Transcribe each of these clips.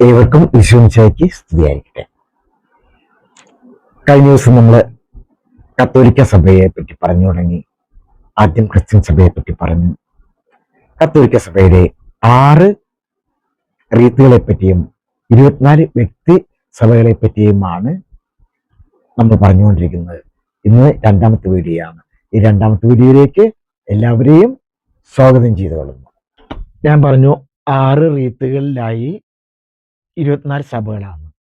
ഏവർക്കും വിശ്വമിച്ചാക്കി സ്തുതിയായിരിക്കട്ടെ. കഴിഞ്ഞ ദിവസം നമ്മൾ കത്തോലിക്ക സഭയെ പറ്റി പറഞ്ഞു തുടങ്ങി. ആദ്യം ക്രിസ്ത്യൻ സഭയെ പറ്റി പറഞ്ഞു. കത്തോലിക്ക സഭയുടെ ആറ് റീത്തുകളെ പറ്റിയും ഇരുപത്തിനാല് വ്യക്തി സഭകളെ പറ്റിയുമാണ് നമ്മൾ പറഞ്ഞുകൊണ്ടിരിക്കുന്നത്. ഇന്ന് രണ്ടാമത്തെ വീഡിയോ ആണ് ഈ രണ്ടാമത്തെ വീഡിയോയിലേക്ക് എല്ലാവരെയും സ്വാഗതം ചെയ്തു കൊള്ളുന്നു ഞാൻ പറഞ്ഞു ആറ് റീത്തുകളിലായി ഇരുപത്തിനാല് സഭകളാണ്.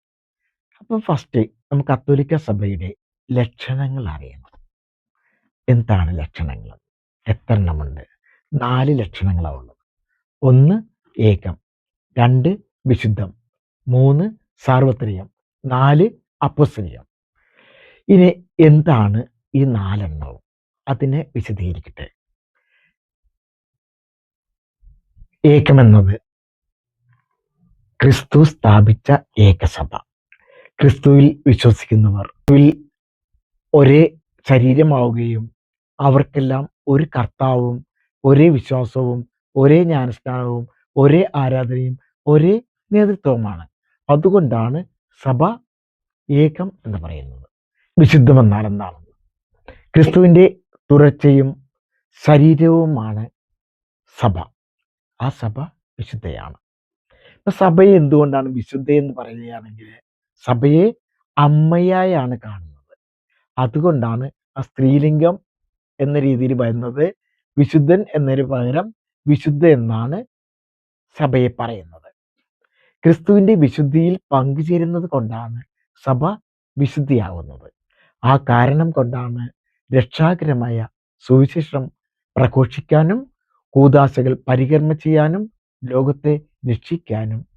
അപ്പം ഫസ്റ്റ് നമുക്ക് കത്തോലിക്ക സഭയുടെ ലക്ഷണങ്ങൾ അറിയണം. എന്താണ് ലക്ഷണങ്ങൾ? എത്ര എണ്ണമുണ്ട്? നാല് ലക്ഷണങ്ങളാണ് ഉള്ളത്. ഒന്ന് ഏകം. രണ്ട് വിശുദ്ധം. മൂന്ന് സാർവത്രികം. നാല് അപ്പസ്തരീയം ഇനി എന്താണ് ഈ നാലെണ്ണവും? അതിനെ വിശദീകരിക്കട്ടെ. ഏകമെന്നത് ക്രിസ്തു സ്ഥാപിച്ച ഏകസഭ. ക്രിസ്തുവിൽ വിശ്വസിക്കുന്നവർ ഒരേ ശരീരമാവുകയും അവർക്കെല്ലാം ഒരു കർത്താവും ഒരേ വിശ്വാസവും ഒരേ ജ്ഞാനസ്നാനവും ഒരേ ആരാധനയും ഒരേ നേതൃത്വവുമാണ്. അതുകൊണ്ടാണ് സഭ ഏകം എന്ന് പറയുന്നത്. വിശുദ്ധമെന്നാൽ എന്താണ്? ക്രിസ്തുവിന്റെ തുടർച്ചയും ശരീരവുമാണ് സഭ. ആ സഭ വിശുദ്ധയാണ്. സഭയെ എന്തുകൊണ്ടാണ് വിശുദ്ധ എന്ന് പറയുകയാണെങ്കിൽ സഭയെ അമ്മയായാണ് കാണുന്നത്. അതുകൊണ്ടാണ് ആ സ്ത്രീലിംഗം എന്ന രീതിയിൽ വരുന്നത് വിശുദ്ധൻ എന്നതിന് പകരം വിശുദ്ധ എന്നാണ് സഭയെ പറയുന്നത്. ക്രിസ്തുവിന്റെ വിശുദ്ധിയിൽ പങ്കുചേരുന്നത് കൊണ്ടാണ് സഭ വിശുദ്ധിയാവുന്നത് ആ കാരണം കൊണ്ടാണ് രക്ഷാകരമായ സുവിശേഷം പ്രഘോഷിക്കാനും കൂതാശകൾ പരികർമ്മ ചെയ്യാനും ലോകത്തെ രക്ഷിക്കാനും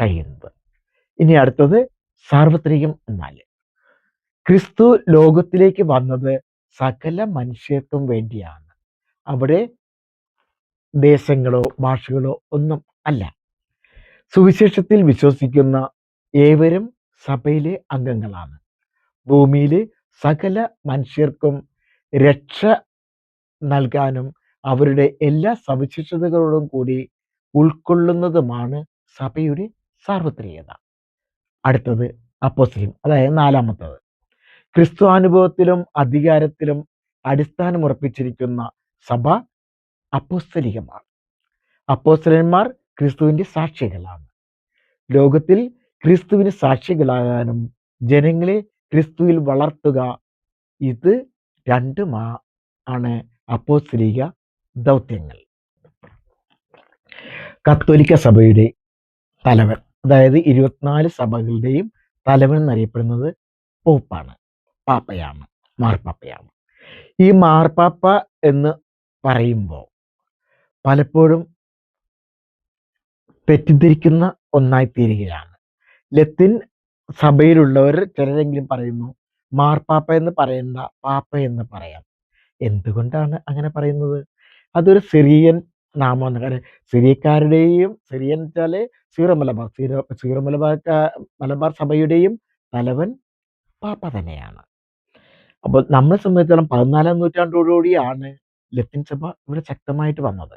കഴിയുന്നത്. ഇനി അടുത്തത് സാർവത്രികം എന്നാൽ. ക്രിസ്തു ലോകത്തിലേക്ക് വന്നത് സകല മനുഷ്യർക്കും വേണ്ടിയാണ്. അവിടെ ദേശങ്ങളോ ഭാഷകളോ ഒന്നും അല്ല. സുവിശേഷത്തിൽ വിശ്വസിക്കുന്ന ഏവരും സഭയിലെ അംഗങ്ങളാണ്. ഭൂമിയിലെ സകല മനുഷ്യർക്കും രക്ഷ നൽകാനും അവരുടെ എല്ലാ സവിശേഷതകളോടും കൂടി ഉൾക്കൊള്ളുന്നതുമാണ് സഭയുടെ സാർവത്രികത. അടുത്തത് അപ്പോസ്ലിം അതായത് നാലാമത്തത്. ക്രിസ്തു അനുഭവത്തിലും അധികാരത്തിലും അടിസ്ഥാനമുറപ്പിച്ചിരിക്കുന്ന സഭ അപ്പോസ്തലികമാണ്. അപ്പോസ്തലന്മാർ ക്രിസ്തുവിന്റെ സാക്ഷികളാണ്. ലോകത്തിൽ ക്രിസ്തുവിന് സാക്ഷികളാകാനും ജനങ്ങളെ ക്രിസ്തുവിൽ വളർത്തുക ഇത് രണ്ടുമാണ് അപ്പോസ്തലിക ദൗത്യങ്ങൾ. കത്തോലിക്ക സഭയുടെ തലവൻ. അതായത് ഇരുപത്തിനാല് സഭകളുടെയും തലവൻ എന്നറിയപ്പെടുന്നത് പോപ്പാണ്. പാപ്പയാണ് മാർപ്പാപ്പയാണ്. ഈ മാർപ്പാപ്പ എന്ന് പറയുമ്പോൾ പലപ്പോഴും തെറ്റിദ്ധരിക്കുന്ന ഒന്നായി തീരുകയാണ്. ലത്തിൻ സഭയിലുള്ളവർ ചിലരെങ്കിലും പറയുന്നു മാർപ്പാപ്പ എന്ന് പറയണ്ട പാപ്പ എന്ന് പറയാം. എന്തുകൊണ്ടാണ് അങ്ങനെ പറയുന്നത്? അതൊരു സിറിയൻ നാമമാണ് കാര്യം സിറിയക്കാരുടെയും സിറിയൻ വെച്ചാൽ Syro Malabar Syro Syro Malabar Malabar സഭയുടെയും തലവൻ പാപ്പ തന്നെയാണ്. അപ്പോൾ നമ്മളെ സംബന്ധിച്ചിടത്തോളം പതിനാലാം നൂറ്റാണ്ടോടുകൂടിയാണ് ലത്തിൻ സഭ ഇവിടെ ശക്തമായിട്ട് വന്നത്.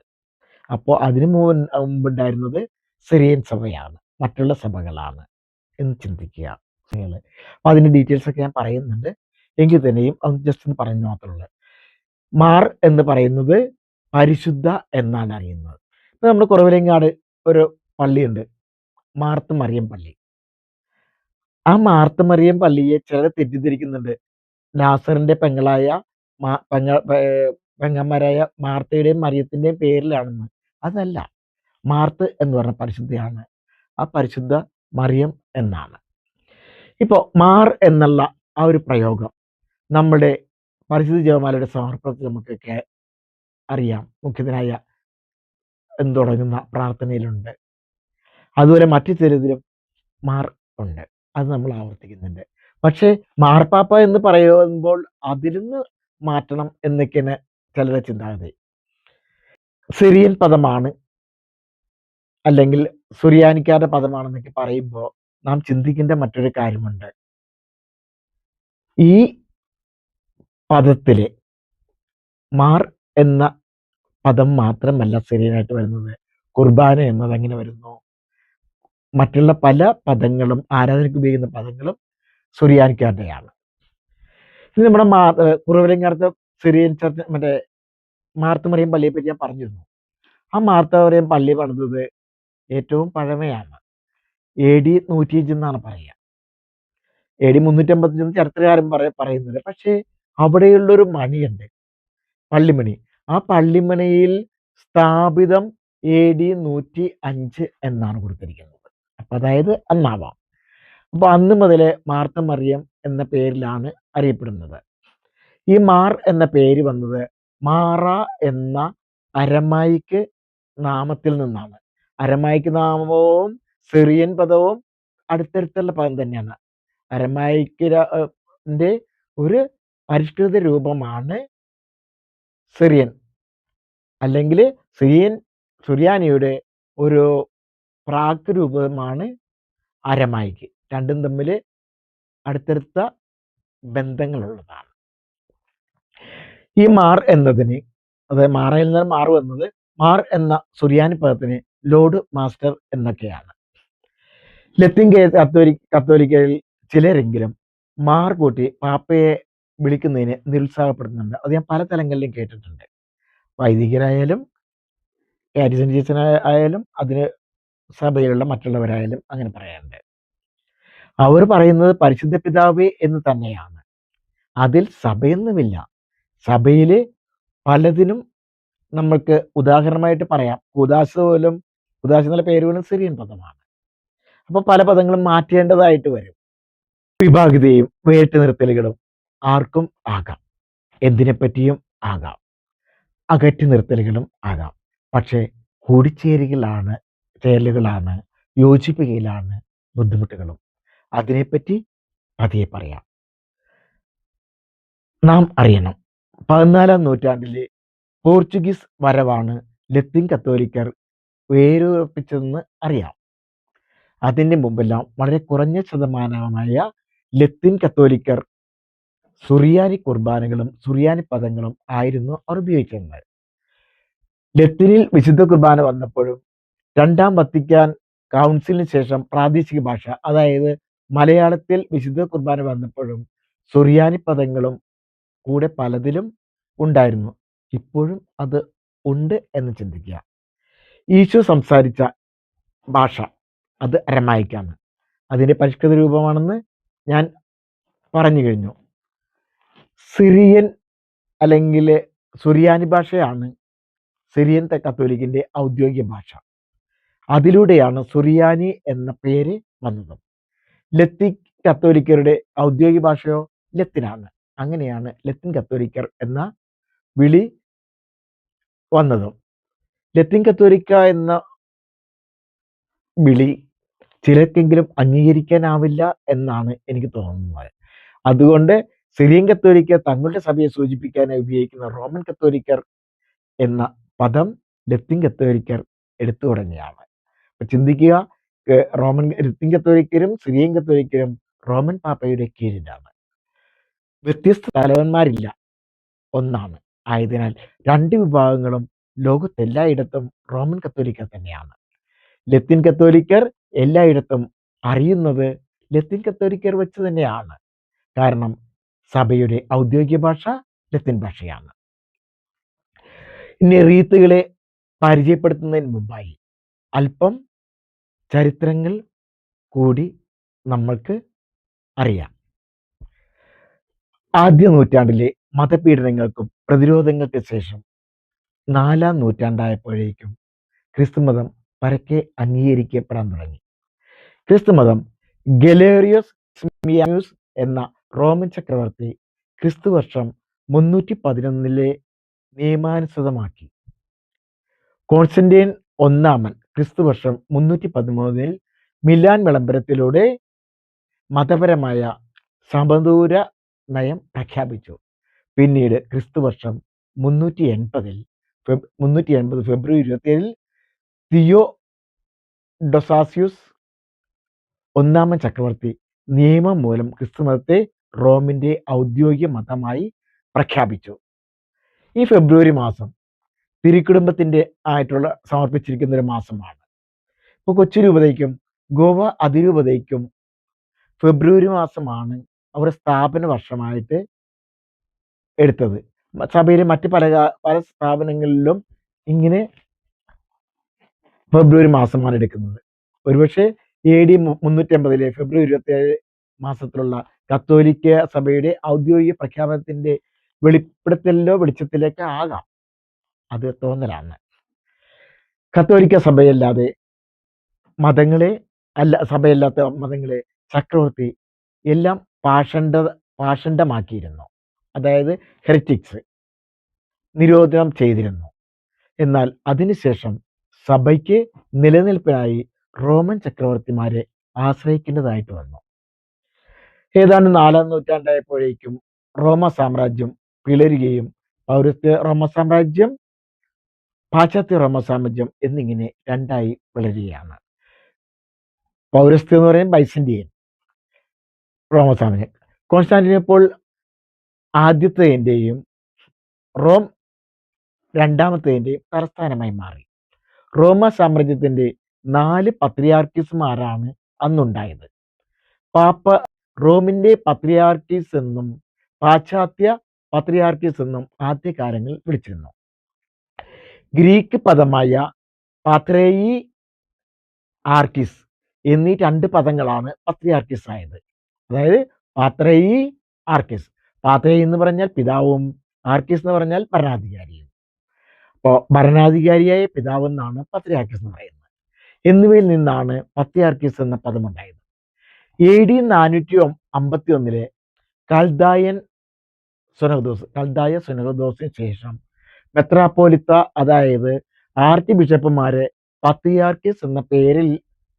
അപ്പോൾ അതിനു മുൻ മുമ്പുണ്ടായിരുന്നത് സിറിയൻ സഭയാണ് മറ്റുള്ള സഭകളാണ് എന്ന് ചിന്തിക്കുക. അപ്പോൾ അതിന്റെ ഡീറ്റെയിൽസ് ഒക്കെ ഞാൻ പറയുന്നുണ്ട്. എങ്കിൽ തന്നെയും അത് ജസ്റ്റ് ഒന്ന് പറഞ്ഞു മാത്രമുള്ളൂ മാർ എന്ന് പറയുന്നത് പരിശുദ്ധ എന്നാണ് അറിയുന്നത്. ഇപ്പം നമ്മുടെ കുറവിലങ്ങാട് ഒരു പള്ളിയുണ്ട്. മാർത്ത് മറിയം പള്ളി. ആ മാർത്ത് മറിയം പള്ളിയെ ചിലർ തെറ്റിദ്ധരിക്കുന്നുണ്ട്. നാസറിന്റെ പെങ്ങളായ മാ- പെങ്ങ പെങ്ങന്മാരായ മാർത്തയുടെയും മറിയത്തിന്റെയും പേരിലാണെന്ന്. അതല്ല. മാർത്ത് എന്ന് പറഞ്ഞ പരിശുദ്ധയാണ്. ആ പരിശുദ്ധ മറിയം എന്നാണ്. ഇപ്പോൾ മാർ എന്നുള്ള ആ ഒരു പ്രയോഗം നമ്മുടെ പരിശുദ്ധ ജവമാലയുടെ സമർപ്പണത്തിൽ നമുക്കൊക്കെ അറിയാം. മുഖ്യതനായ തുടങ്ങുന്ന പ്രാർത്ഥനയിലുണ്ട്. അതുപോലെ മറ്റു ചിലതിലും മാർ ഉണ്ട്. അത് നമ്മൾ ആവർത്തിക്കുന്നുണ്ട്. പക്ഷേ മാർപ്പാപ്പ എന്ന് പറയുമ്പോൾ അതിൽ നിന്ന് മാറ്റണം എന്നൊക്കെയാണ് ചിലരെ ചിന്താഗതി. സിറിയൻ പദമാണ് അല്ലെങ്കിൽ സുറിയാനിക്കാരുടെ പദമാണെന്നൊക്കെ പറയുമ്പോൾ നാം ചിന്തിക്കേണ്ട മറ്റൊരു കാര്യമുണ്ട്. ഈ പദത്തിലെ മാർ എന്ന പദം മാത്രമല്ല സിറിയനായിട്ട് വരുന്നത്. കുർബാന എന്നത് അങ്ങനെ വരുന്നു. മറ്റുള്ള പല പദങ്ങളും ആരാധനയ്ക്ക് ഉപയോഗിക്കുന്ന പദങ്ങളും സുറിയാനിക്കാരുടെയാണ് ഇനി നമ്മുടെ മാ കുറവിലങ്ങാർത്ത സിറിയൻ ചർച്ച് മറ്റേ മാർത്തമറിയം പള്ളിയെ പറ്റി ഞാൻ പറഞ്ഞിരുന്നു. ആ മാർത്തമറിയം പള്ളി പണിതത് ഏറ്റവും പഴമയാണ്. എ ഡി നൂറ്റിയഞ്ച് എന്നാണ് പറയുക. എ ഡി മുന്നൂറ്റമ്പത്തഞ്ചെന്ന് ചരിത്രകാരൻ പറ പറയുന്നത് പക്ഷേ അവിടെയുള്ളൊരു മണിയുണ്ട്. പള്ളിമണി. ആ പള്ളിമനയിൽ സ്ഥാപിതം എ ഡി നൂറ്റി അഞ്ച് എന്നാണ് കൊടുത്തിരിക്കുന്നത്. അപ്പം അതായത് അന്നാവാം. അപ്പോൾ അന്ന് മുതൽ മാർത്ത മറിയം എന്ന പേരിലാണ് അറിയപ്പെടുന്നത്. ഈ മാർ എന്ന പേര് വന്നത് മാറ എന്ന അരമായിക്ക് നാമത്തിൽ നിന്നാണ്. അരമായിക്ക് നാമവും സിറിയൻ പദവും അടുത്തടുത്തുള്ള പദം തന്നെയാണ്. അരമായിക്കിന്റെ ഒരു പരിഷ്കൃത രൂപമാണ് സിറിയൻ. അല്ലെങ്കിൽ സിറിയൻ സുറിയാനിയുടെ ഒരു പ്രാക് രൂപമാണ് അരമായിക്ക്. രണ്ടും തമ്മിൽ അടുത്തടുത്ത ബന്ധങ്ങളുള്ളതാണ്. ഈ മാർ എന്നതിന് അതായത് മാറയിൽ നിന്ന് മാറു എന്നത് മാർ എന്ന സുറിയാനി പദത്തിന് ലോഡ് മാസ്റ്റർ എന്നൊക്കെയാണ്. ലത്തിൻ കത്തോലി കത്തോലിക്കയിൽ ചിലരെങ്കിലും മാർ കൂട്ടി പാപ്പയെ വിളിക്കുന്നതിനെ നിരുത്സാഹപ്പെടുത്തുന്നുണ്ട്. അത് ഞാൻ പല തലങ്ങളിലും കേട്ടിട്ടുണ്ട്. വൈദികരായാലും ആയാലും അതിന് സഭയിലുള്ള മറ്റുള്ളവരായാലും അങ്ങനെ പറയാറുണ്ട്. അവർ പറയുന്നത് പരിശുദ്ധ പിതാവേ എന്ന് തന്നെയാണ്. അതിൽ സഭയൊന്നുമില്ല. സഭയിൽ പലതിനും നമ്മൾക്ക് ഉദാഹരണമായിട്ട് പറയാം. ഉദാസ് പോലും ഉദാസ് എന്നുള്ള പേര് പോലും സിറിയൻ പദമാണ്. അപ്പോൾ പല പദങ്ങളും മാറ്റേണ്ടതായിട്ട് വരും. വിഭാഗിതയും വേട്ട് നിർത്തലുകളും ആർക്കും ആകാം. എന്തിനെപ്പറ്റിയും ആകാം. അകറ്റി നിർത്തലുകളും ആകാം. പക്ഷേ കൂടിച്ചേരുകളാണ് ചേരലുകളാണ് യോജിപ്പിക്കലാണ് ബുദ്ധിമുട്ടുകളും. അതിനെപ്പറ്റി പതിയെ പറയാം. നാം അറിയണം. പതിനാലാം നൂറ്റാണ്ടിലെ പോർച്ചുഗീസ് വരവാണ് ലത്തീൻ കത്തോലിക്കർ വേരുറപ്പിച്ചതെന്ന് അറിയാം. അതിന്റെ മുമ്പെല്ലാം വളരെ കുറഞ്ഞ ശതമാനമായ ലത്തീൻ കത്തോലിക്കർ സുറിയാനി കുർബാനകളും സുറിയാനി പദങ്ങളും ആയിരുന്നു അവർ ഉപയോഗിക്കുന്നത്. ലത്തീനിൽ വിശുദ്ധ കുർബാന വന്നപ്പോഴും രണ്ടാം വത്തിക്കാൻ കൗൺസിലിന് ശേഷം പ്രാദേശിക ഭാഷ അതായത് മലയാളത്തിൽ വിശുദ്ധ കുർബാന വന്നപ്പോഴും സുറിയാനി പദങ്ങളും കൂടെ പലതിലും ഉണ്ടായിരുന്നു. ഇപ്പോഴും അത് ഉണ്ട് എന്ന് ചിന്തിക്കുക. ഈശോ സംസാരിച്ച ഭാഷ അത് അരമായിക്കാണ്. അതിന്റെ പരിഷ്കൃത രൂപമാണെന്ന് ഞാൻ പറഞ്ഞു കഴിഞ്ഞു. സിറിയൻ അല്ലെങ്കിൽ സുറിയാനി ഭാഷയാണ് സിറിയൻ കത്തോലിക്കിന്റെ ഔദ്യോഗിക ഭാഷ. അതിലൂടെയാണ് സുറിയാനി എന്ന പേര് വന്നത്. ലത്തിൻ കത്തോലിക്കരുടെ ഔദ്യോഗിക ഭാഷയോ ലത്തിനാണ്. അങ്ങനെയാണ് ലത്തിൻ കത്തോലിക്കർ എന്ന വിളി വന്നത്. ലത്തിൻ കത്തോലിക്ക എന്ന വിളി ചിലർക്കെങ്കിലും അംഗീകരിക്കാനാവില്ല എന്നാണ് എനിക്ക് തോന്നുന്നത്. അതുകൊണ്ട് സിറിയൻ കത്തോലിക്കർ തങ്ങളുടെ സഭയെ സൂചിപ്പിക്കാനായി ഉപയോഗിക്കുന്ന റോമൻ കത്തോലിക്കർ എന്ന പദം ലത്തിൻ കത്തോലിക്കർ എടുത്തു തുടങ്ങിയാണ്. അപ്പൊ ചിന്തിക്കുക റോമൻ ലത്തിൻ കത്തോലിക്കരും സിറിയൻ കത്തോലിക്കരും റോമൻ പാപ്പയുടെ കീഴിലാണ്. വ്യത്യസ്ത തലവന്മാരില്ല ഒന്നാണ്. ആയതിനാൽ രണ്ട് വിഭാഗങ്ങളും ലോകത്തെല്ലായിടത്തും റോമൻ കത്തോലിക്കർ തന്നെയാണ്. ലത്തിൻ കത്തോലിക്കർ എല്ലായിടത്തും അറിയുന്നത് ലത്തിൻ കത്തോലിക്കർ വെച്ച് തന്നെയാണ്. കാരണം സഭയുടെ ഔദ്യോഗിക ഭാഷ ലത്തിൻ ഭാഷയാണ്. ഇനി റീത്തുകളെ പരിചയപ്പെടുത്തുന്നതിന് മുമ്പായി അല്പം ചരിത്രങ്ങൾ കൂടി നമ്മൾക്ക് അറിയാം. ആദ്യ നൂറ്റാണ്ടിലെ മതപീഡനങ്ങൾക്കും പ്രതിരോധങ്ങൾക്ക് ശേഷം നാലാം നൂറ്റാണ്ടായപ്പോഴേക്കും ക്രിസ്തുമതം പരക്കെ അംഗീകരിക്കപ്പെടാൻ തുടങ്ങി. ക്രിസ്തുമതം ഗലേറിയസ് സ്മിയാനുസ് എന്ന റോമൻ ചക്രവർത്തി ക്രിസ്തുവർഷം മുന്നൂറ്റി പതിനൊന്നിലെ നിയമാനുസൃതമാക്കി. കോൺസ്റ്റന്റൈൻ ഒന്നാമൻ ക്രിസ്തുവർഷം മുന്നൂറ്റി പതിമൂന്നിൽ മിലാൻ വിളംബരത്തിലൂടെ മതപരമായ സമദൂര നയം പ്രഖ്യാപിച്ചു. പിന്നീട് ക്രിസ്തുവർഷം മുന്നൂറ്റി എൺപതിൽ ഫെബ് മുന്നൂറ്റി എൺപത് ഫെബ്രുവരി ഇരുപത്തിയേഴിൽ തിയോ ഡൊസാസ്യൂസ് ഒന്നാമൻ ചക്രവർത്തി നിയമം മൂലം ക്രിസ്തുമതത്തെ റോമിന്റെ ഔദ്യോഗിക മതമായി പ്രഖ്യാപിച്ചു. ഈ ഫെബ്രുവരി മാസം തിരുക്കുടുംബത്തിന്റെ ആയിട്ടുള്ള സമർപ്പിച്ചിരിക്കുന്ന ഒരു മാസമാണ്. ഇപ്പോൾ കൊച്ചു രൂപതയ്ക്കും ഗോവ അതിരൂപതയ്ക്കും ഫെബ്രുവരി മാസമാണ് അവർ സ്ഥാപന വർഷമായിട്ട് എടുത്തത്. സഭയിലെ മറ്റ് പല പല സ്ഥാപനങ്ങളിലും ഇങ്ങനെ ഫെബ്രുവരി മാസമാണ് എടുക്കുന്നത്. ഒരുപക്ഷെ എ ഡി മുന്നൂറ്റി അമ്പതിലെ ഫെബ്രുവരി ഇരുപത്തി ഏഴ് മാസത്തിലുള്ള കത്തോലിക്ക സഭയുടെ ഔദ്യോഗിക പ്രഖ്യാപനത്തിന്റെ വെളിപ്പെടുത്തലിലോ വെളിച്ചത്തിലേക്ക് ആകാം. അത് തോന്നലാണ്. കത്തോലിക്ക സഭയല്ലാതെ മതങ്ങളെ അല്ല സഭയല്ലാത്ത മതങ്ങളെ ചക്രവർത്തി എല്ലാം പാഷണ്ഡ പാഷണ്ഡമാക്കിയിരുന്നു. അതായത് ഹെറിറ്റിക്സ് നിരോധനം ചെയ്തിരുന്നു. എന്നാൽ അതിനുശേഷം സഭയ്ക്ക് നിലനിൽപ്പിനായി റോമൻ ചക്രവർത്തിമാരെ ആശ്രയിക്കേണ്ടതായിട്ട് വന്നു. ഏതാണ്ട് നാലാം നൂറ്റാണ്ടായപ്പോഴേക്കും റോമ സാമ്രാജ്യം പിളരുകയും പൗരസ്ത്യ റോമ സാമ്രാജ്യം പാശ്ചാത്യ റോമ സാമ്രാജ്യം എന്നിങ്ങനെ രണ്ടായി പിളരുകയാണ്. പൗരസ്ത്യം എന്ന് പറയുന്നത് ബൈസന്റിയൻ റോമ സാമ്രാജ്യം. കോൺസ്റ്റാന്റിനപ്പോൾ ആദ്യത്തേതിന്റെയും റോം രണ്ടാമത്തേതിന്റെയും തലസ്ഥാനമായി മാറി. റോമ സാമ്രാജ്യത്തിന്റെ നാല് പത്രിയാർക്കിസ്മാരാണ് അന്നുണ്ടായത്. പാപ്പ റോമിന്റെ പത്രിയാർക്കീസ് എന്നും പാശ്ചാത്യ പത്രിയാർക്കീസ് എന്നും ആദ്യകാലങ്ങളിൽ വിളിച്ചിരുന്നു. ഗ്രീക്ക് പദമായ പാത്രേയി ആർക്കിസ് എന്നീ രണ്ട് പദങ്ങളാണ് പത്രിയാർക്കിസ് ആയത്. അതായത് പാത്രേയി ആർക്കിസ്. പാത്രേയി എന്ന് പറഞ്ഞാൽ പിതാവും ആർക്കിസ് എന്ന് പറഞ്ഞാൽ ഭരണാധികാരിയും. അപ്പോൾ ഭരണാധികാരിയായ പിതാവ് എന്നാണ് പത്രിയാർക്കിസ് എന്ന് പറയുന്നത്. എന്നിവയിൽ നിന്നാണ് പത്രിയാർക്കിസ് എന്ന പദമുണ്ടായത്. എ ഡി നാനൂറ്റി അമ്പത്തി ഒന്നിലെ കൽദായൻ സുനഹദോസ് കൽദായ സുനഹദോസിന് ശേഷം മെത്രാപ്പോലിത്ത അതായത് ആർച്ച് ബിഷപ്പുമാരെ പത്രിയാർക്കിസ് എന്ന പേരിൽ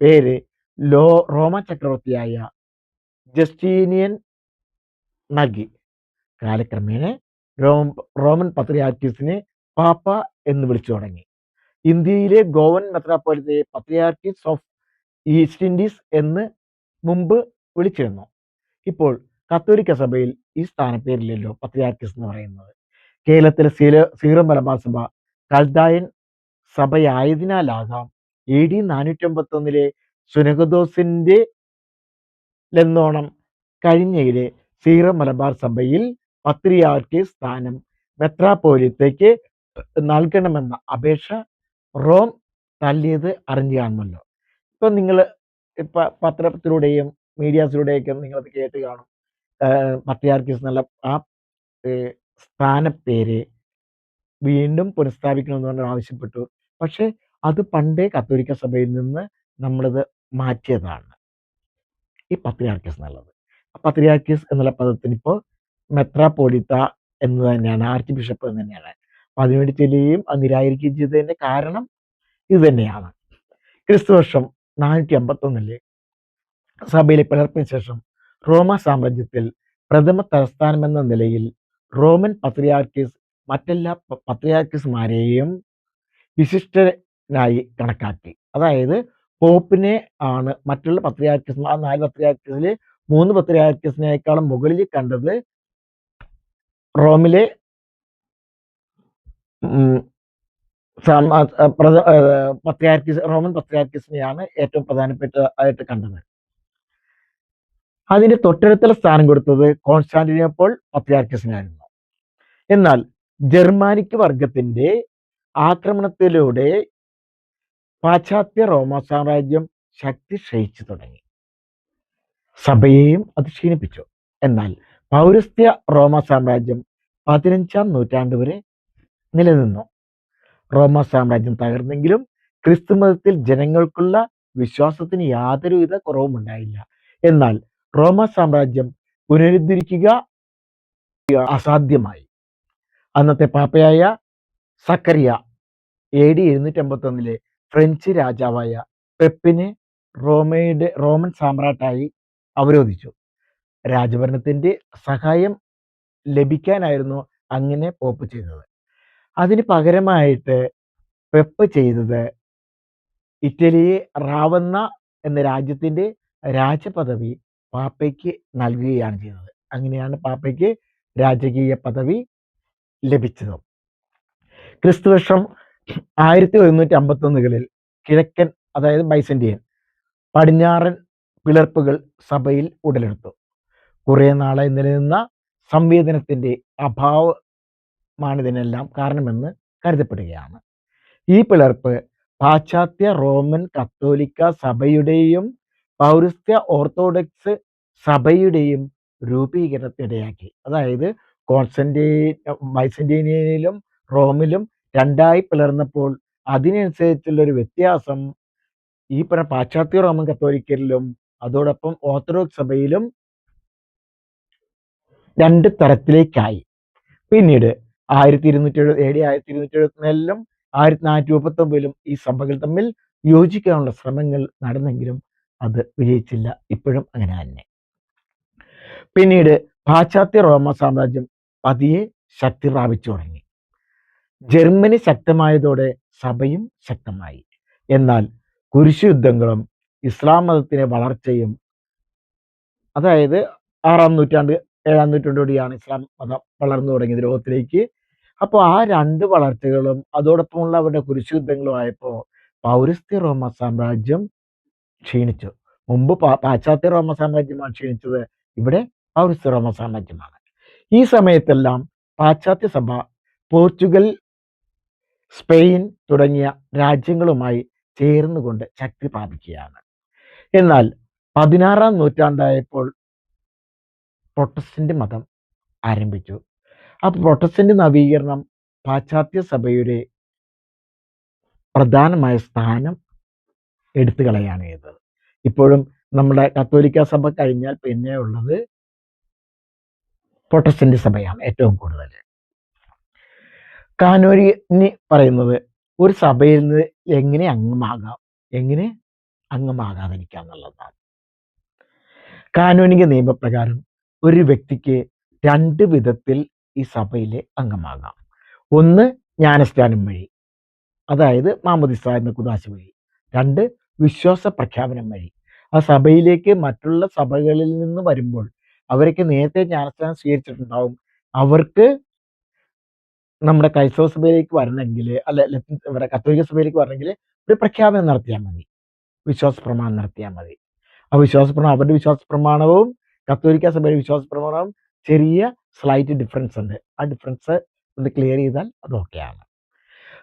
പേര് ലോ റോമ ചക്രവർത്തിയായ ജസ്റ്റീനിയൻ നൽകി. കാലക്രമേണ റോം റോമൻ പത്രിയാർക്കിസിന് പാപ്പ എന്ന് വിളിച്ചു തുടങ്ങി. ഇന്ത്യയിലെ ഗോവൻ മെത്രാപ്പോലിത്തയെ പത്രിയാർക്കിസ് ഓഫ് ഈസ്റ്റ് ഇൻഡീസ് എന്ന് മുമ്പ് വിളിച്ചിരുന്നു. ഇപ്പോൾ കത്തോലിക്ക സഭയിൽ ഈ സ്ഥാനപ്പേരില്ലല്ലോ പത്രിയാർക്കിസ് എന്ന് പറയുന്നത്. കേരളത്തിലെ സീല സീറോ മലബാർ സഭ കൽദായൻ സഭയായതിനാലാകാം എ ഡി ഒന്നിലെ സുനഗദോസിന്റെ ലെന്നോണം കഴിഞ്ഞയിലെ സീറോ മലബാർ സഭയിൽ പത്രിയാർക്കി സ്ഥാനം മെത്രാപോലിത്തേക്ക് നൽകണമെന്ന അപേക്ഷ റോം തള്ളിയത് അറിഞ്ഞു കാണുമല്ലോ ഇപ്പൊ നിങ്ങൾ പത്രത്തിലൂടെയും മീഡിയാസിലൂടെയൊക്കെ നിങ്ങളത് കേട്ട് കാണും. പത്രിയാർക്കീസ് എന്നുള്ള ആ സ്ഥാനപ്പേര് വീണ്ടും പുനഃസ്ഥാപിക്കണമെന്ന് പറഞ്ഞ് ആവശ്യപ്പെട്ടു. പക്ഷെ അത് പണ്ടേ കത്തോലിക്ക സഭയിൽ നിന്ന് നമ്മളിത് മാറ്റിയതാണ്. ഈ പത്രിയാർക്കീസ് എന്നുള്ളത്. പത്രിയാർക്കീസ് എന്നുള്ള പദത്തിന് ഇപ്പോൾ മെത്രാപോലിത്ത എന്ന് തന്നെയാണ് ആർച്ച് ബിഷപ്പ് എന്ന് തന്നെയാണ്. അപ്പൊ അതിനുവേണ്ടി ചെല്ലുകയും അത് നിരാകരിക്കുകയും ചെയ്തതിന്റെ കാരണം ഇത് തന്നെയാണ്. ക്രിസ്തു വർഷം നാനൂറ്റി അമ്പത്തൊന്നിലെ സഭയിലെ പിളർപ്പിന് ശേഷം റോമ സാമ്രാജ്യത്തിൽ പ്രഥമ തലസ്ഥാനമെന്ന നിലയിൽ റോമൻ പത്രിയാർക്കീസ് മറ്റെല്ലാ പത്രിയാർക്കീസുമാരെയും വിശിഷ്ടനായി കണക്കാക്കി. അതായത് പോപ്പിനെ ആണ് മറ്റുള്ള പത്രിയാർക്കീസ് ആ നാല് പത്രിയാർക്കീസിൽ മൂന്ന് പത്രിയാർക്കീസിനേക്കാളും മുകളിൽ കണ്ടത് റോമിലെ പത്രിയാർക്കീസ് റോമൻ പത്രിയാർക്കിസിനെയാണ് ഏറ്റവും പ്രധാനപ്പെട്ട ആയിട്ട് കണ്ടത്. അതിന്റെ തൊട്ടടുത്തുള്ള സ്ഥാനം കൊടുത്തത് കോൺസ്റ്റാന്റിനോപ്പോൾ പത്രിയാർക്കിസിനായിരുന്നു എന്നാൽ ജർമാനിക് വർഗത്തിന്റെ ആക്രമണത്തിലൂടെ പാശ്ചാത്യ റോമ സാമ്രാജ്യം ശക്തി ക്ഷയിച്ചു തുടങ്ങി. സഭയെയും അത് ക്ഷീണിപ്പിച്ചു. എന്നാൽ പൗരസ്ത്യ റോമ സാമ്രാജ്യം പതിനഞ്ചാം നൂറ്റാണ്ട് വരെ നിലനിന്നു. റോമ സാമ്രാജ്യം തകർന്നെങ്കിലും ക്രിസ്തുമതത്തിൽ ജനങ്ങൾക്കുള്ള വിശ്വാസത്തിന് യാതൊരുവിധ കുറവും ഉണ്ടായില്ല എന്നാൽ റോമ സാമ്രാജ്യം പുനരുദ്ധരിക്കുക അസാധ്യമായി. അന്നത്തെ പാപ്പയായ സക്കറിയ എ ഡി എഴുന്നൂറ്റി അമ്പത്തി ഒന്നിലെ ഫ്രഞ്ച് രാജാവായ പെപ്പിനെ റോമയുടെ റോമൻ സാമ്രാട്ടായി അവരോധിച്ചു. രാജഭരണത്തിന്റെ സഹായം ലഭിക്കാനായിരുന്നു അങ്ങനെ പോപ്പ് ചെയ്തത്. അതിന് പകരമായിട്ട് പെപ്പ് ചെയ്തത് ഇറ്റലിയെ റാവന്ന എന്ന രാജ്യത്തിന്റെ രാജപദവി പാപ്പയ്ക്ക് നൽകുകയാണ് ചെയ്തത്. അങ്ങനെയാണ് പാപ്പയ്ക്ക് രാജകീയ പദവി ലഭിച്ചത്. ക്രിസ്തുവർഷം ആയിരത്തി ഒരുന്നൂറ്റി അമ്പത്തൊന്നുകളിൽ കിഴക്കൻ അതായത് ബൈസന്റിയൻ പടിഞ്ഞാറൻ പിളർപ്പുകൾ സഭയിൽ ഉടലെടുത്തു. കുറേ നാളായി നിലനിന്ന സംവേദനത്തിന്റെ അഭാവമാണിതിനെല്ലാം കാരണമെന്ന് കരുതപ്പെടുകയാണ്. ഈ പിളർപ്പ് പാശ്ചാത്യ റോമൻ കത്തോലിക്ക സഭയുടെയും പൗരസ്ത്യ ഓർത്തഡോക്സ് സഭയുടെയും രൂപീകരണത്തിനിടയാക്കി. അതായത് കോൺസ്റ്റന്റീ ബൈസന്റീനിയയിലും റോമിലും രണ്ടായി പിളർന്നപ്പോൾ അതിനനുസരിച്ചുള്ള ഒരു വ്യത്യാസം ഈ പറഞ്ഞ പാശ്ചാത്യ റോമൻ കത്തോലിക്കരിലും അതോടൊപ്പം ഓർത്തഡോക്സ് സഭയിലും രണ്ട് തരത്തിലേക്കായി. പിന്നീട് ആയിരത്തി ഇരുന്നൂറ്റി എഴുപത് എ ഡി ആയിരത്തി ഇരുന്നൂറ്റി എഴുപത്തിനാലിലും ആയിരത്തി നാനൂറ്റി മുപ്പത്തൊമ്പതിലും ഈ സഭകൾ തമ്മിൽ യോജിക്കാനുള്ള ശ്രമങ്ങൾ നടന്നെങ്കിലും അത് വിജയിച്ചില്ല. ഇപ്പോഴും അങ്ങനെ തന്നെ. പിന്നീട് പാശ്ചാത്യ റോമ സാമ്രാജ്യം പതിയെ ശക്തി പ്രാപിച്ചു തുടങ്ങി. ജർമ്മനി ശക്തമായതോടെ സഭയും ശക്തമായി. എന്നാൽ കുരിശു യുദ്ധങ്ങളും ഇസ്ലാം മതത്തിന്റെ വളർച്ചയും അതായത് ആറാം നൂറ്റാണ്ട് ഏഴാം നൂറ്റാണ്ടോടെയാണ് ഇസ്ലാം മതം വളർന്നു തുടങ്ങിയത്. ലോകത്തിലേക്ക് അപ്പോൾ ആ രണ്ട് വളർച്ചകളും അതോടൊപ്പമുള്ള അവരുടെ കുരിശു യുദ്ധങ്ങളും ആയപ്പോൾ പൗരസ്ത്യ റോമ സാമ്രാജ്യം ക്ഷീണിച്ചു. മുമ്പ് പാശ്ചാത്യ റോമ സാമ്രാജ്യമാണ് ക്ഷീണിച്ചത്. ഇവിടെ പൗരസ്ത്യ റോമ സാമ്രാജ്യമാണ്. ഈ സമയത്തെല്ലാം പാശ്ചാത്യ സഭ പോർച്ചുഗൽ സ്പെയിൻ തുടങ്ങിയ രാജ്യങ്ങളുമായി ചേർന്നുകൊണ്ട് ശക്തി പ്രാപിക്കുകയാണ്. എന്നാൽ പതിനാറാം നൂറ്റാണ്ടായപ്പോൾ പ്രൊട്ടസ്റ്റന്റ് മതം ആരംഭിച്ചു. ആ പ്രൊട്ടസ്റ്റന്റ് നവീകരണം പാശ്ചാത്യ സഭയുടെ പ്രധാനമായ സ്ഥാനം എടുത്തു കളയാണ് ചെയ്തത് ഇപ്പോഴും നമ്മുടെ കത്തോലിക്ക സഭ കഴിഞ്ഞാൽ പിന്നെ ഉള്ളത് പ്രൊട്ടസ്റ്റന്റ് സഭയാണ് ഏറ്റവും കൂടുതൽ. കാനോരി പറയുന്നത് ഒരു സഭയിൽ നിന്ന് എങ്ങനെ അംഗമാകാം? എങ്ങനെ അംഗമാകാതിരിക്കാം എന്നുള്ളതാണ്. കാനൂനിക നിയമപ്രകാരം ഒരു വ്യക്തിക്ക് രണ്ട് വിധത്തിൽ ഈ സഭയിലെ അംഗമാകാം. ഒന്ന് ജ്ഞാനസ്നാനം വഴി അതായത് മാമോദിസ എന്ന കുദാശ വഴി. രണ്ട് വിശ്വാസ പ്രഖ്യാപനം വഴി. ആ സഭയിലേക്ക് മറ്റുള്ള സഭകളിൽ നിന്ന് വരുമ്പോൾ അവരൊക്കെ നേരത്തെ ജ്ഞാനസ്നാനം സ്വീകരിച്ചിട്ടുണ്ടാവും. അവർക്ക് നമ്മുടെ ക്രൈസ്തവ സഭയിലേക്ക് വരണമെങ്കിൽ അല്ല ലത്തീൻ ഇവിടെ കത്തോലിക്ക സഭയിലേക്ക് വരണമെങ്കിൽ ഒരു പ്രഖ്യാപനം നടത്തിയാൽ മതി. വിശ്വാസ പ്രമാണം നടത്തിയാൽ മതി. ആ വിശ്വാസ പ്രമാണം അവരുടെ വിശ്വാസ പ്രമാണവും കത്തോലിക്ക സഭയുടെ വിശ്വാസ പ്രമാണവും ചെറിയ സ്ലൈറ്റ് ഡിഫറൻസ് ഉണ്ട്. ആ ഡിഫറൻസ് ഒന്ന് ക്ലിയർ ചെയ്താൽ അത് ഓക്കെയാണ്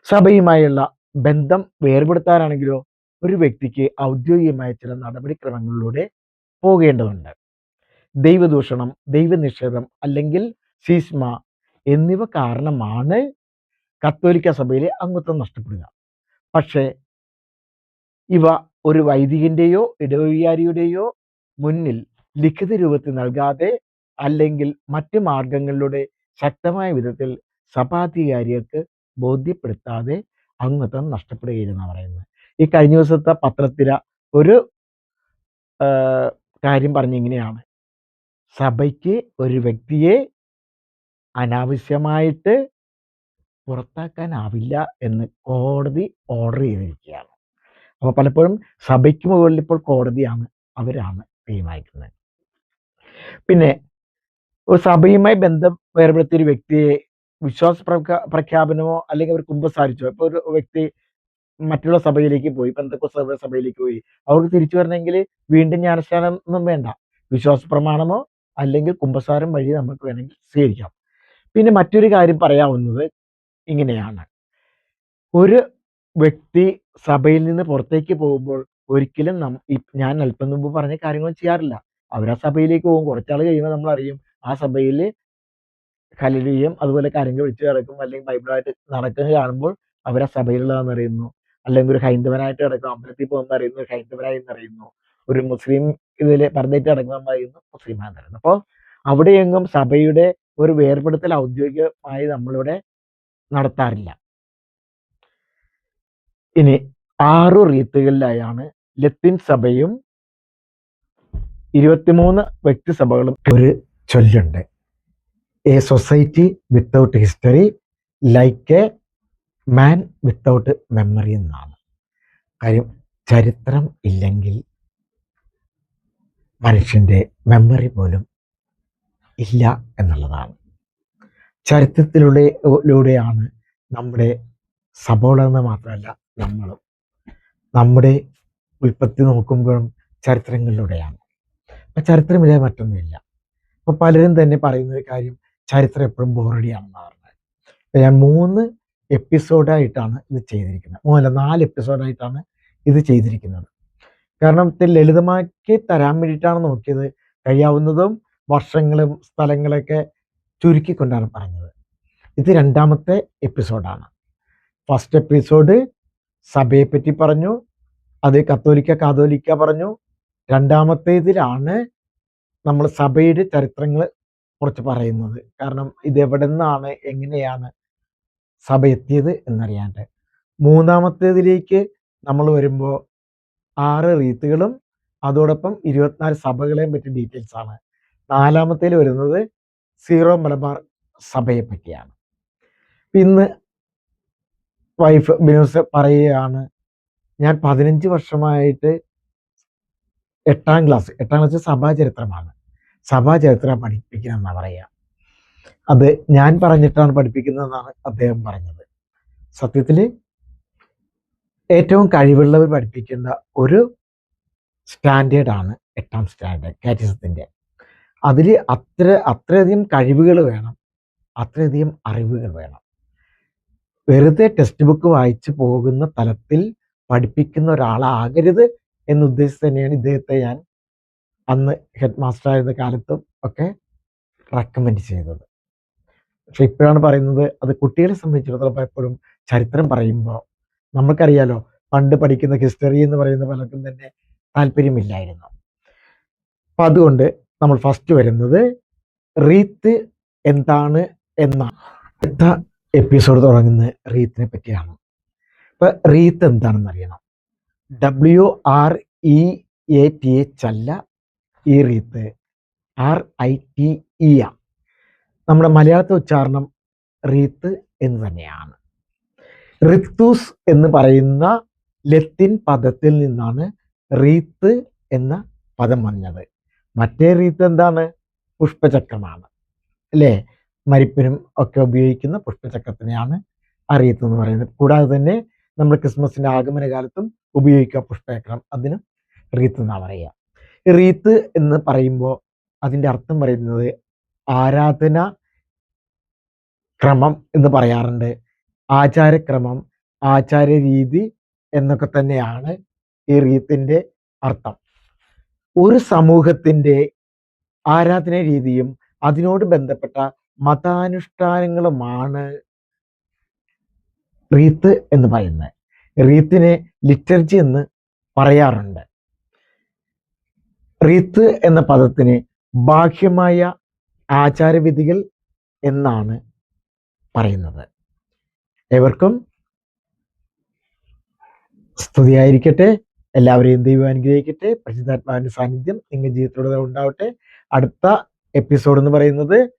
സഭയുമായുള്ള ബന്ധം വേർപെടുത്താനാണെങ്കിലോ ഒരു വ്യക്തിക്ക് ഔദ്യോഗികമായ ചില നടപടിക്രമങ്ങളിലൂടെ പോകേണ്ടതുണ്ട്. ദൈവദൂഷണം ദൈവനിഷേധം അല്ലെങ്കിൽ സീസ്മ എന്നിവ കാരണമാണ് കത്തോലിക്ക സഭയിലെ അംഗത്വം നഷ്ടപ്പെടുക. പക്ഷേ ഇവ ഒരു വൈദികന്റെയോ ഇടവികാരിയുടെയോ മുന്നിൽ ലിഖിത രൂപത്തിൽ നൽകാതെ അല്ലെങ്കിൽ മറ്റ് മാർഗങ്ങളിലൂടെ ശക്തമായ വിധത്തിൽ സഭാധികാരികൾക്ക് ബോധ്യപ്പെടുത്താതെ അംഗത്വം നഷ്ടപ്പെടുകയില്ലെന്നാണ് പറയുന്നത്. ഈ കഴിഞ്ഞ ദിവസത്തെ പത്രത്തില ഒരു കാര്യം പറഞ്ഞിങ്ങനെയാണ് സഭയ്ക്ക് ഒരു വ്യക്തിയെ അനാവശ്യമായിട്ട് പുറത്താക്കാനാവില്ല എന്ന് കോടതി ഓർഡർ ചെയ്തിരിക്കുകയാണ്. അപ്പോൾ പലപ്പോഴും സഭയ്ക്ക് മുകളിൽ ഇപ്പോൾ കോടതിയാണ് അവരാണ് തീരുമാനിക്കുന്നത്. പിന്നെ സഭയുമായി ബന്ധം വേർപെടുത്തിയ ഒരു വ്യക്തിയെ വിശ്വാസ പ്രഖ്യാപനമോ അല്ലെങ്കിൽ അവർ കുമ്പസാരിച്ചോ ഇപ്പോൾ ഒരു വ്യക്തി മറ്റുള്ള സഭയിലേക്ക് പോയി പെന്തക്കോസ്ത് സഭയിലേക്ക് പോയി അവർക്ക് തിരിച്ചു വരണമെങ്കിൽ വീണ്ടും ജ്ഞാനസ്നാനം ഒന്നും വേണ്ട. വിശ്വാസ പ്രമാണമോ അല്ലെങ്കിൽ കുമ്പസാരം വഴി നമുക്ക് വേണമെങ്കിൽ സ്വീകരിക്കാം. പിന്നെ മറ്റൊരു കാര്യം പറയാവുന്നത് ഇങ്ങനെയാണ്. ഒരു വ്യക്തി സഭയിൽ നിന്ന് പുറത്തേക്ക് പോകുമ്പോൾ ഒരിക്കലും നം ഞാൻ അല്പം മുമ്പ് പറഞ്ഞ കാര്യങ്ങൾ ചെയ്യാറില്ല. അവർ ആ സഭയിലേക്ക് പോകും. കുറച്ചാൾ കഴിയുമ്പോൾ നമ്മൾ അറിയും ആ സഭയിൽ കലരുകയും അതുപോലെ കരങ്ങൾ വിളിച്ചു കിടക്കും അല്ലെങ്കിൽ ബൈബിളായിട്ട് നടക്കുന്നത് കാണുമ്പോൾ അവരെ ആ സഭയിലുള്ളതാണെന്ന് അറിയുന്നു. അല്ലെങ്കിൽ ഒരു ഹൈന്ദവനായിട്ട് കിടക്കും അമ്പലത്തിൽ പോകുമ്പോൾ അറിയുന്നു ഹൈന്ദവനായി എന്നറിയുന്നു ഒരു മുസ്ലിം ഇതിൽ പറഞ്ഞിട്ട് കിടക്കുമ്പോൾ അറിയുന്നു മുസ്ലിം അറിയുന്നു. അപ്പോൾ അവിടെയെങ്ങും സഭയുടെ ഒരു വേർപെടുത്തൽ ഔദ്യോഗികമായി നമ്മളിവിടെ നടത്താറില്ല. ഇനി ആറു റീത്തുകളിലായാണ് ലത്തീൻ സഭയും ഇരുപത്തിമൂന്ന് വ്യക്തിസഭകളും ഒരു ചൊല്ലുണ്ട്. A society without history like a man without memory എന്നാണ്. കാര്യം ചരിത്രം ഇല്ലെങ്കിൽ മനുഷ്യന്റെ മെമ്മറി പോലും ഇല്ല എന്നുള്ളതാണ്. ചരിത്രത്തിലൂടെ ലൂടെയാണ് നമ്മുടെ സഭകളെന്ന് മാത്രമല്ല നമ്മളും. നമ്മുടെ ഉൽപ്പത്തി നോക്കുമ്പോഴും ചരിത്രങ്ങളിലൂടെയാണ്. അപ്പം ചരിത്രമില്ല മറ്റൊന്നുമില്ല. അപ്പോൾ പലരും തന്നെ പറയുന്ന ഒരു കാര്യം ചരിത്രം എപ്പോഴും ബോറടിയാണെന്ന് പറഞ്ഞത് അപ്പോൾ ഞാൻ മൂന്ന് എപ്പിസോഡായിട്ടാണ് ഇത് ചെയ്തിരിക്കുന്നത്. മൂന്നല്ല നാല് എപ്പിസോഡായിട്ടാണ് ഇത് ചെയ്തിരിക്കുന്നത്. കാരണം ലളിതമാക്കി തരാൻ വേണ്ടിയിട്ടാണ് നോക്കിയത്. കഴിയാവുന്നതും വർഷങ്ങളും സ്ഥലങ്ങളൊക്കെ ചുരുക്കിക്കൊണ്ടാണ് പറഞ്ഞത്. ഇത് രണ്ടാമത്തെ എപ്പിസോഡാണ് ഫസ്റ്റ് എപ്പിസോഡ് സഭയെ പറ്റി പറഞ്ഞു അത് കത്തോലിക്ക കാതോലിക്ക പറഞ്ഞു. രണ്ടാമത്തേതിലാണ് നമ്മൾ സഭയുടെ ചരിത്രങ്ങൾ കുറച്ച് പറയുന്നത്. കാരണം ഇത് എവിടെ നിന്നാണ് എങ്ങനെയാണ് സഭ എത്തിയത് എന്നറിയാണ്ട്. മൂന്നാമത്തേതിലേക്ക് നമ്മൾ വരുമ്പോൾ ആറ് റീത്തുകളും അതോടൊപ്പം ഇരുപത്തിനാല് സഭകളെയും പറ്റി ഡീറ്റെയിൽസ് ആണ്. നാലാമത്തേൽ വരുന്നത് സീറോ മലബാർ സഭയെ പറ്റിയാണ്. ഇന്ന് വൈഫ് ബിനോസ് പറയുകയാണ് ഞാൻ പതിനഞ്ച് വർഷമായിട്ട് എട്ടാം ക്ലാസ് എട്ടാം ക്ലാസ് സഭാചരിത്രമാണ് സഭാചരിത്രം പഠിപ്പിക്കണമെന്നാണ് പറയുക. അത് ഞാൻ പറഞ്ഞിട്ടാണ് പഠിപ്പിക്കുന്നതെന്നാണ് അദ്ദേഹം പറഞ്ഞത്. സത്യത്തിൽ ഏറ്റവും കഴിവുള്ളവർ പഠിപ്പിക്കേണ്ട ഒരു സ്റ്റാൻഡേർഡാണ് എട്ടാം സ്റ്റാൻഡേർഡ് കാറ്റിസത്തിന്റെ അതിൽ അത്ര അത്രയധികം കഴിവുകൾ വേണം അത്രയധികം അറിവുകൾ വേണം. വെറുതെ ടെക്സ്റ്റ് ബുക്ക് വായിച്ച് പോകുന്ന തലത്തിൽ പഠിപ്പിക്കുന്ന ഒരാളാകരുത് എന്ന് ഉദ്ദേശിച്ച് തന്നെയാണ് ഇദ്ദേഹത്തെ ഞാൻ അന്ന് ഹെഡ് മാസ്റ്റർ ആയിരുന്ന കാലത്തും ഒക്കെ റെക്കമെൻഡ് ചെയ്തത്. പക്ഷെ ഇപ്പോഴാണ് പറയുന്നത് അത് കുട്ടികളെ സംബന്ധിച്ചിടത്തോളം എപ്പോഴും ചരിത്രം പറയുമ്പോൾ നമുക്കറിയാലോ പണ്ട് പഠിക്കുന്ന ഹിസ്റ്ററി എന്ന് പറയുന്ന പലർക്കും തന്നെ താല്പര്യമില്ലായിരുന്നു. അപ്പം അതുകൊണ്ട് നമ്മൾ ഫസ്റ്റ് വരുന്നത് റീത്ത് എന്താണ് എന്ന അടുത്ത എപ്പിസോഡ് തുടങ്ങുന്ന റീത്തിനെ പറ്റിയാണ്. ഇപ്പം റീത്ത് എന്താണെന്ന് അറിയണം W R E A T H അല്ല ഈ റീത്ത് ആർ ഐ ടി ഇ ആ നമ്മുടെ മലയാളത്തെ ഉച്ചാരണം റീത്ത് എന്ന് തന്നെയാണ്. റിത്തൂസ് എന്ന് പറയുന്ന ലത്തിൻ പദത്തിൽ നിന്നാണ് റീത്ത് എന്ന പദം വന്നത്. മറ്റേ റീത്ത് എന്താണ്? പുഷ്പചക്രമാണ്. അല്ലേ? മരിപ്പിനും ഒക്കെ ഉപയോഗിക്കുന്ന പുഷ്പചക്രത്തിനെയാണ് ആ റീത്ത് എന്ന് പറയുന്നത്. കൂടാതെ തന്നെ നമ്മൾ ക്രിസ്മസിന്റെ ആഗമന കാലത്തും ഉപയോഗിക്കുക പുഷ്പേക്കണം അതിന് റീത്ത് എന്നാണ് പറയുക. റീത്ത് എന്ന് പറയുമ്പോൾ അതിന്റെ അർത്ഥം പറയുന്നത് ആരാധന ക്രമം എന്ന് പറയാറുണ്ട്. ആചാരക്രമം ആചാര രീതി എന്നൊക്കെ തന്നെയാണ് ഈ റീത്തിന്റെ അർത്ഥം. ഒരു സമൂഹത്തിന്റെ ആരാധന രീതിയും അതിനോട് ബന്ധപ്പെട്ട മതാനുഷ്ഠാനങ്ങളുമാണ് റീത്ത് എന്ന് പറയുന്നത്. റീത്തിനെ ലിറ്റർജി എന്ന് പറയാറുണ്ട്. റീത്ത് എന്ന പദത്തിന് ബാഹ്യമായ ആചാരവിധികൾ എന്നാണ് പറയുന്നത്. ഏവർക്കും സ്തുതിയായിരിക്കട്ടെ. എല്ലാവരെയും ദൈവം അനുഗ്രഹിക്കട്ടെ. പരിശുദ്ധാത്മാവിന്റെ സാന്നിധ്യം നിങ്ങളുടെ ജീവിതത്തിലൂടെ ഉണ്ടാവട്ടെ. അടുത്ത എപ്പിസോഡ് എന്ന് പറയുന്നത്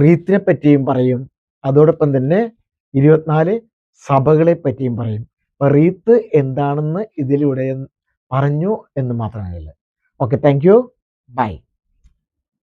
റീത്തിനെ പറ്റിയും പറയും. അതോടൊപ്പം തന്നെ ഇരുപത്തിനാല് സഭകളെ പറ്റിയും പറയും. അപ്പൊ റീത്ത് എന്താണെന്ന് ഇതിലൂടെ പറഞ്ഞു എന്ന് മാത്രമല്ല ഓക്കെ താങ്ക് യു ബൈ